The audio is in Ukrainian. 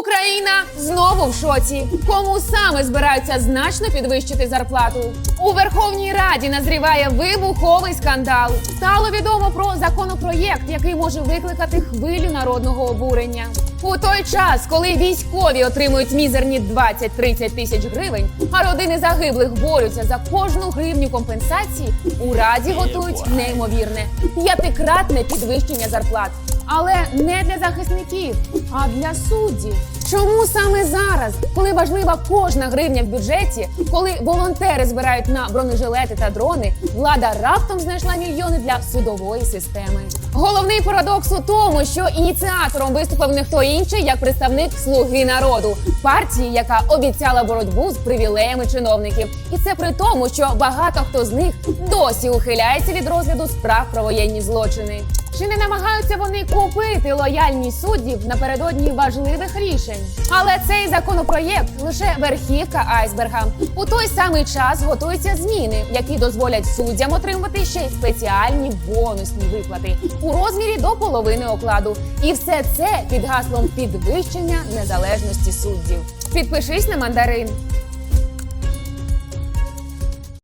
Україна знову в шоці. Кому саме збираються значно підвищити зарплату? У Верховній Раді назріває вибуховий скандал. Стало відомо про законопроєкт, який може викликати хвилю народного обурення. У той час, коли військові отримують мізерні 20-30 тисяч гривень, а родини загиблих борються за кожну гривню компенсації, у раді готують неймовірне п'ятикратне підвищення зарплат. Але не для захисників, а для суддів. Чому саме зараз, коли важлива кожна гривня в бюджеті, коли волонтери збирають на бронежилети та дрони, влада раптом знайшла мільйони для судової системи. Головний парадокс у тому, що ініціатором виступив не хто інший, як представник Слуги народу партії, яка обіцяла боротьбу з привілеями чиновників, і це при тому, що багато хто з них досі ухиляється від розгляду справ про воєнні злочини. Чи не намагаються вони купити лояльність суддів напередодні важливих рішень? Але цей законопроєкт лише верхівка айсберга. У той самий час готуються зміни, які дозволять суддям отримувати ще й спеціальні бонусні виплати у розмірі до половини окладу. І все це під гаслом підвищення незалежності суддів. Підпишись на мандарин.